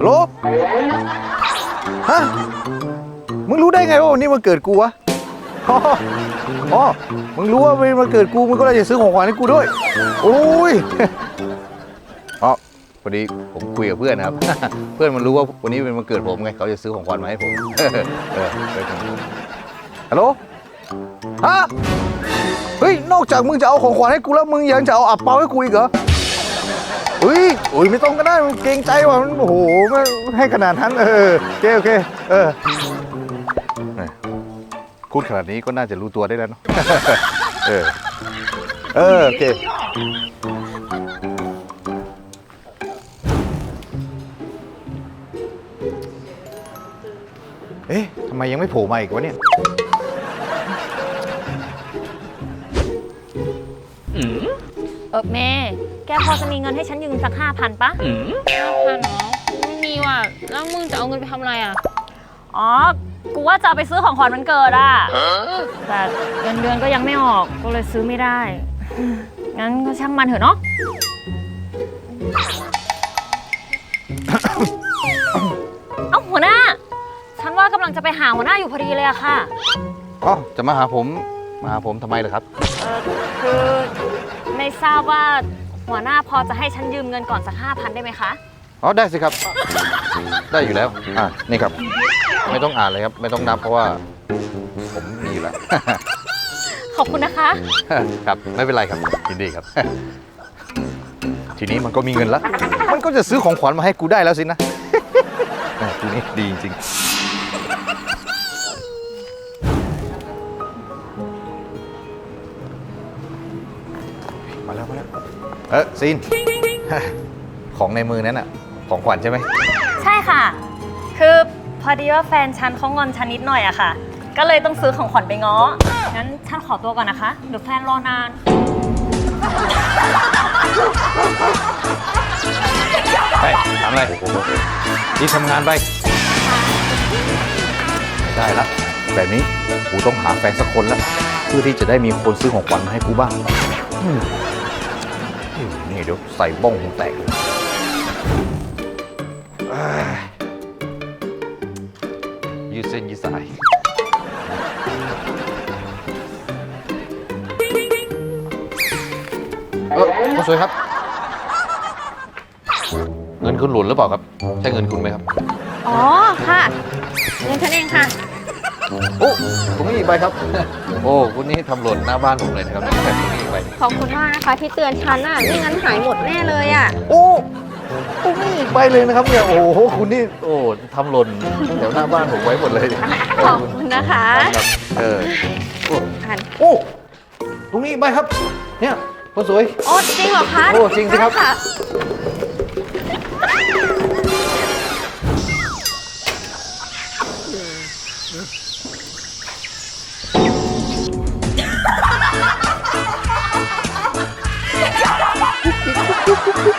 โหลฮะ มึงรู้ได้ไงว่าวันนี้มันเกิดกูวะอ๋ออ๋อมึงรู้ว่าเป็นวันเกิดกู มึงก็เลยจะซื้อของขวัญให้กูด้วย โอ้ยอ๋อพอดีผมคุยกับเพื่อนนะครับ เพื่อนมันรู้ว่าวันนี้เป็นวันเกิดผมไง เขาจะซื้อของขวัญมาให้ผม เออฮัลโหล ฮะ เฮ้ย นอกจากมึงจะเอาของขวัญให้กูแล้วมึงยังจะเอาอับเปาให้กูอีกเหรอ เฮ้ยโอ้ยไม่ต้องก็ได้มันเกรงใจว่ะมันโอ้โหให้ขนาดนั้นเออโอเคโอเคเออแหม่พูดขนาดนี้ก็น่าจะรู้ตัวได้แล้วเนาะเออเออโอเคเอ๊ะทำไมยังไม่โผล่มาอีกวะเนี่ย เออเมย์แกพอจะมีเงินให้ฉันยืมสักห้าพันปะห้าพันเนาะไม่มีว่ะ แล้วมึงจะเอาเงินไปทำอะไรอะ อ๋อ กูว่าจะเอาไปซื้อของขวัญวันเกิดอะแต่เงินเดือนก็ยังไม่ออก ก็เลยซื้อไม่ได้ งั้นก็ช่างมันเถอะเนาะ เอ้าหัวหน้า ฉันว่ากำลังจะไปหาหัวหน้าอยู่พอดีเลยอะค่ะ อ๋อจะมาหาผม มาหาผมทำไมล่ะครับ เออคือไม่ ทราบว่าหัวหน้าพอจะให้ฉันยืมเงินก่อนสักห้าพันได้ไหมคะ อ๋อได้สิครับ ได้อยู่แล้ว อ่านี่ครับ ไม่ต้องอ่านเลยครับ ไม่ต้องนับเพราะว่า ผมมีอยู่แล้ว ขอบคุณนะคะ ครับไม่เป็นไรครับยินดีครับ ทีนี้มันก็มีเงินแล้ว มันก็จะซื้อของขวัญมาให้กูได้แล้วสินะ แหม่กูนี่ดีจริงๆ มาแล้วมาแล้วเออซีน ของในมือนั้นอะของขวัญใช่ไหมใช่ค่ะ คือพอดีว่าแฟนฉันเขางอนฉันนิดหน่อยอะค่ะ ก็เลยต้องซื้อของขวัญไปง้อ งั้นฉันขอตัวก่อนนะคะเดี๋ยวแฟนรอนาน ไปทำอะไรรีบทำงานไปได้ละแบบนี้กูต้องหาแฟนสักคนแล้วเพื่อที่จะได้มีคนซื้อของขวัญมาให้กูบ้างอืม นี่เดี๋ยวใส่บ้องหูแตกเลยเอ้ยยืดเส้นยืดสาย เออคุณสวยครับ เงินคุณหล่นหรือเปล่าครับ ใช่เงินคุณไหมครับ อ๋อค่ะเงินฉันเองค่ะ โอ้ตรงนี้อีกใบครับ โอ้คุณนี่ทำหล่นหน้าบ้านผมเลยนะครับตรงนี้อีกใบ ขอบคุณมากนะคะที่เตือนฉันอะไม่งั้นหายหมดแน่เลยอะ โอ้ตรงนี้อีกใบเลยนะครับเนี่ย โอ้โห คุณนี่ โอ้ทำหล่นแถวหน้าบ้านผมไว้หมดเลยขอบคุณนะคะครับเออโอ้อ่านโอ้ตรงนี้อีกใบครับ เนี่ยคนสวย โอ้จริงเหรอคะโอ้จริงสิครับได้ค่ะ Boop, boop, boop.